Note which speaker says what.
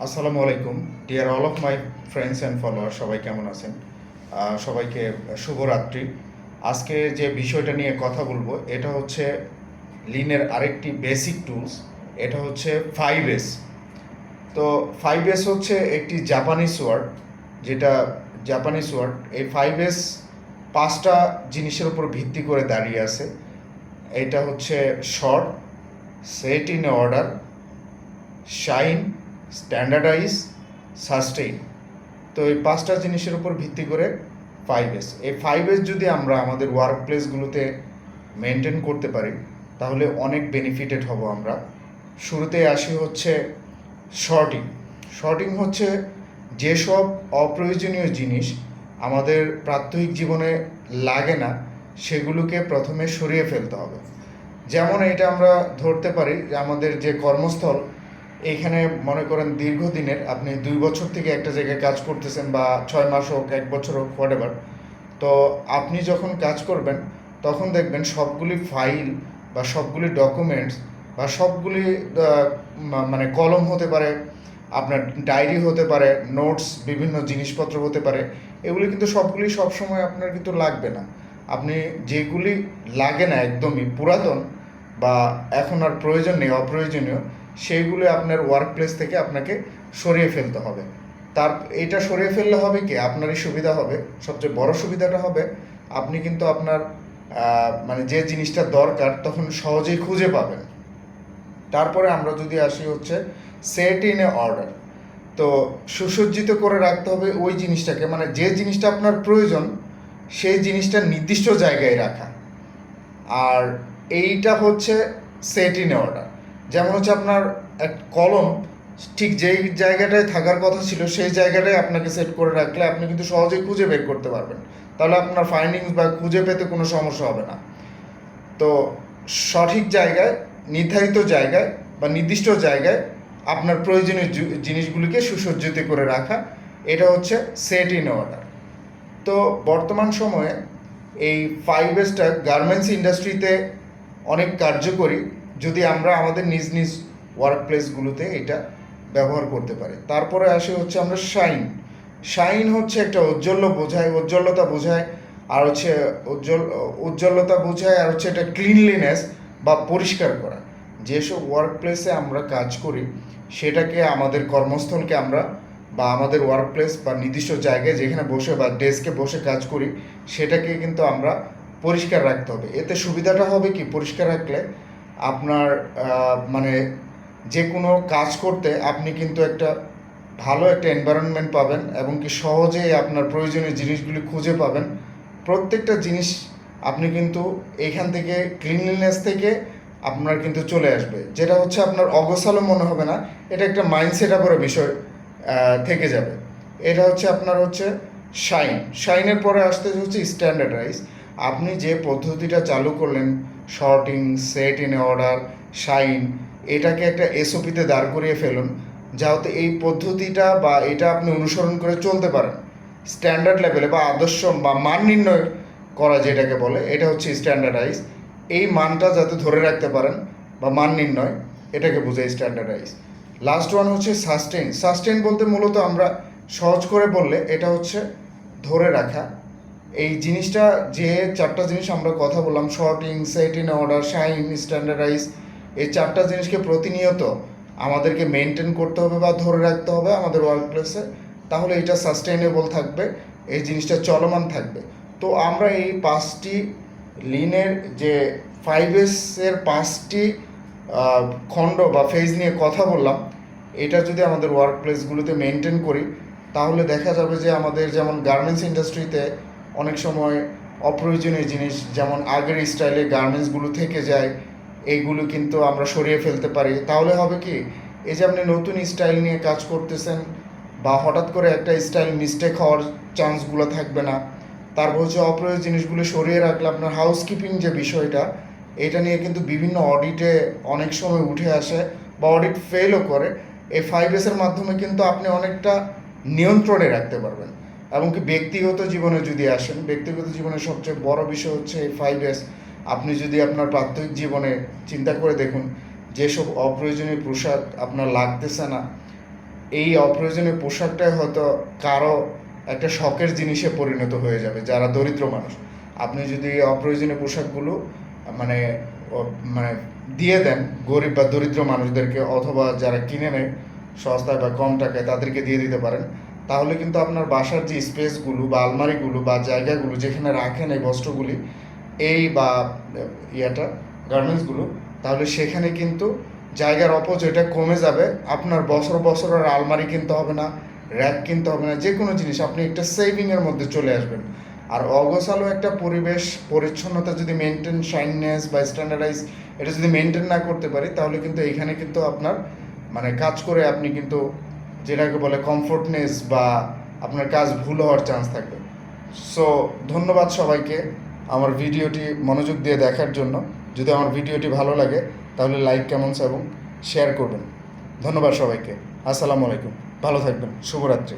Speaker 1: আসসালামু আলাইকুম। Dear all of my friends and follower সবাই কেমন আছেন? সবাইকে শুভরাত্রি। আজকে যে বিষয়টা নিয়ে কথা বলব, এটা হচ্ছে লিনের আরেকটি বেসিক টুলস এটা হচ্ছে ফাইভ এস তো ফাইভ এস হচ্ছে একটি জাপানিজ ওয়ার্ড যেটা জাপানিজ ওয়ার্ড এই ফাইভ এস পাঁচটা জিনিসের উপর ভিত্তি করে দাঁড়িয়ে আছে। এটা হচ্ছে sort set in order shine standardise sustain তো এই পাঁচটা জিনিসের উপর ভিত্তি করে ফাইভ এস এই ফাইভ এস যদি আমরা আমাদের ওয়ার্ক প্লেসগুলোতে মেনটেন করতে পারি, তাহলে অনেক বেনিফিটেড হব আমরা। শুরুতে আসি হচ্ছে শর্টিং শর্টিং হচ্ছে যেসব অপ্রয়োজনীয় জিনিস আমাদের প্রাত্যহিক জীবনে লাগে না, সেগুলোকে প্রথমে সরিয়ে ফেলতে হবে। যেমন এটা আমরা ধরতে পারি যে আমাদের যে কর্মস্থল এইখানে মনে করেন দীর্ঘদিনের, আপনি দুই বছর থেকে একটা জায়গায় কাজ করতেছেন বা ছয় মাস হোক, এক বছর হোক হোয়াট তো আপনি যখন কাজ করবেন, তখন দেখবেন সবগুলি ফাইল বা সবগুলি ডকুমেন্টস বা সবগুলি মানে কলম হতে পারে, আপনার ডায়েরি হতে পারে নোটস বিভিন্ন জিনিসপত্র হতে পারে, এগুলি কিন্তু সবগুলি সবসময় আপনার কিন্তু লাগবে না। আপনি যেগুলি লাগে না একদমই পুরাতন বা এখন আর প্রয়োজন নেই, অপ্রয়োজনীয় সেইগুলো আপনার ওয়ার্ক প্লেস থেকে আপনাকে সরিয়ে ফেলতে হবে। তার এটা সরিয়ে ফেললে হবে কি? আপনারই সুবিধা হবে। সবচেয়ে বড় সুবিধাটা হবে, আপনি কিন্তু আপনার মানে যে জিনিসটা দরকার তখন সহজেই খুঁজে পাবেন। তারপরে আমরা যদি আসি হচ্ছে সেট ইন এ অর্ডার তো সুসজ্জিত করে রাখতে হবে ওই জিনিসটাকে মানে যে জিনিসটা আপনার প্রয়োজন, সেই জিনিসটা নির্দিষ্ট জায়গায় রাখা। আর এইটা হচ্ছে সেট ইন অর্ডার যেমন হচ্ছে আপনার এক কলম, ঠিক যেই জায়গাটায় থাকার কথা ছিল, সেই জায়গাটায় আপনাকে সেট করে রাখলে আপনি কিন্তু সহজেই খুঁজে বের করতে পারবেন। তাহলে আপনার ফাইন্ডিংস বা খুঁজে পেতে কোনো সমস্যা হবে না। তো সঠিক জায়গায়, নির্ধারিত জায়গায় বা নির্দিষ্ট জায়গায় আপনার প্রয়োজনীয় জিনিসগুলিকে সুসজ্জিত করে রাখা, এটা হচ্ছে সেট ইন অর্ডার তো বর্তমান সময়ে এই ফাইভ স্টার গার্মেন্টস ইন্ডাস্ট্রিতে অনেক কার্যকরী যদি আমরা আমাদের নিজ নিজ ওয়ার্ক প্লেসগুলোতে এটা ব্যবহার করতে পারি। তারপরে আসে হচ্ছে আমরা শাইন শাইন হচ্ছে একটা ঔজ্জ্বল্য বোঝায় উজ্জ্বলতা বোঝায়, আর হচ্ছে উজ্জ্বল উজ্জ্বলতা বোঝায়, আর হচ্ছে এটা ক্লিনলিনেস বা পরিষ্কার করা। যেসব ওয়ার্ক প্লেসে আমরা কাজ করি, সেটাকে আমাদের কর্মস্থলকে আমরা বা আমাদের ওয়ার্ক প্লেস বা নির্দিষ্ট জায়গায় যেখানে বসে বা ডেস্কে বসে কাজ করি, সেটাকে কিন্তু আমরা পরিষ্কার রাখতে হবে। এতে সুবিধাটা হবে কি? পরিষ্কার রাখলে আপনার মানে যে কোনো কাজ করতে আপনি কিন্তু একটা ভালো একটা এনভায়রনমেন্ট পাবেন এবং কি সহজেই আপনার প্রয়োজনীয় জিনিসগুলি খুঁজে পাবেন। প্রত্যেকটা জিনিস আপনি কিন্তু এইখান থেকে ক্লিনলিনেস থেকে আপনার কিন্তু চলে আসবে। যেটা হচ্ছে আপনার অগোছালো মনে হবে না, এটা একটা মাইন্ড সেট আপের বিষয় থেকে যাবে। এটা হচ্ছে আপনার হচ্ছে শাইন শাইনের পরে আসতে হচ্ছে স্ট্যান্ডার্ডাইজ আপনি যে পদ্ধতিটা চালু করলেন sorting set in order shine এটাকে একটা এসওপিতে দাঁড় করিয়ে ফেলুন, যাতে এই পদ্ধতিটা বা এটা আপনি অনুসরণ করে চলতে পারেন। স্ট্যান্ডার্ড লেভেলে বা আদর্শ বা মান নির্ণয় করা যেটাকে বলে, এটা হচ্ছে স্ট্যান্ডার্ডাইজ এই মানটা যাতে ধরে রাখতে পারেন বা মান নির্ণয়, এটাকে বোঝায় স্ট্যান্ডার্ডাইজ লাস্ট ওয়ান হচ্ছে সাস্টেইন সাস্টেইন বলতে মূলত আমরা সহজ করে বললে এটা হচ্ছে ধরে রাখা। এই জিনিসটা যে চারটা জিনিস আমরা কথা বললাম sorting set in order shine standardise এই চারটা জিনিসকে প্রতিনিয়ত আমাদেরকে মেনটেন করতে হবে বা ধরে রাখতে হবে আমাদের ওয়ার্ক প্লেসে তাহলে এটা সাস্টেইনেবল থাকবে, এই জিনিসটা চলমান থাকবে। তো আমরা এই পাঁচটি লিনের যে ফাইভ এসের পাঁচটি খণ্ড বা ফেজ নিয়ে কথা বললাম, এটা যদি আমাদের ওয়ার্ক প্লেসগুলোতে মেনটেন করি, তাহলে দেখা যাবে যে আমাদের যেমন গার্মেন্টস ইন্ডাস্ট্রিতে অনেক সময় অপ্রয়োজনীয় জিনিস, যেমন আগের স্টাইলে গার্মেন্টসগুলো থেকে যায় এইগুলো কিন্তু আমরা সরিয়ে ফেলতে পারি। তাহলে হবে কি, এই যে আপনি নতুন স্টাইল নিয়ে কাজ করতেছেন বা হঠাৎ করে একটা স্টাইল মিস্টেক হওয়ার চান্সগুলো থাকবে না, তারপর হচ্ছে অপ্রয়োজনীয় জিনিসগুলো সরিয়ে রাখলে আপনার হাউসকিপিং যে বিষয়টা, এটা নিয়ে কিন্তু বিভিন্ন অডিটে অনেক সময় উঠে আসে বা অডিট ফেলও করে। এই ফাইভ এসের মাধ্যমে কিন্তু আপনি অনেকটা নিয়ন্ত্রণে রাখতে পারবেন। এমনকি ব্যক্তিগত জীবনে যদি আসেন, ব্যক্তিগত জীবনের সবচেয়ে বড় বিষয় হচ্ছে এই ফাইভ এস আপনি যদি আপনার প্রাত্যহিক জীবনে চিন্তা করে দেখুন, যেসব অপ্রয়োজনীয় পোশাক আপনার লাগতেছে না, এই অপ্রয়োজনীয় পোশাকটাই হয়তো কারও একটা শখের জিনিসে পরিণত হয়ে যাবে, যারা দরিদ্র মানুষ। আপনি যদি অপ্রয়োজনীয় পোশাকগুলো মানে মানে দিয়ে দেন গরিব বা দরিদ্র মানুষদেরকে, অথবা যারা কিনে নেয়, সস্তায় বা কম টাকায় তাদেরকে দিয়ে দিতে পারেন তাহলে কিন্তু আপনার বাসার যে স্পেসগুলো বা আলমারিগুলো বা জায়গাগুলো যেখানে রাখেন এই বস্ত্রগুলি, এই বা ইয়েটা গার্মেন্টসগুলো তাহলে সেখানে কিন্তু জায়গার অপচয়টা কমে যাবে। আপনার বছর বছর আর আলমারি কিনতে হবে না র্যাক কিনতে হবে না যে কোনো জিনিস আপনি একটা সেভিংয়ের মধ্যে চলে আসবেন। আর অগোছালো একটা পরিবেশ, পরিচ্ছন্নতা যদি মেনটেন শাইননেস বা স্ট্যান্ডার্ডাইজ এটা যদি মেনটেন না করতে পারি, তাহলে কিন্তু এখানে কিন্তু আপনার মানে কাজ করে আপনি কিন্তু যেটাকে বলে কমফোর্টনেস বা আপনার কাজ ভুল হওয়ার চান্স থাকবে। সো ধন্যবাদ সবাইকে আমার ভিডিওটি মনোযোগ দিয়ে দেখার জন্য। যদি আমার ভিডিওটি ভালো লাগে, তাহলে লাইক কমেন্টস এবং শেয়ার করবেন। ধন্যবাদ সবাইকে। আসসালামু আলাইকুম। ভালো থাকবেন। শুভরাত্রি।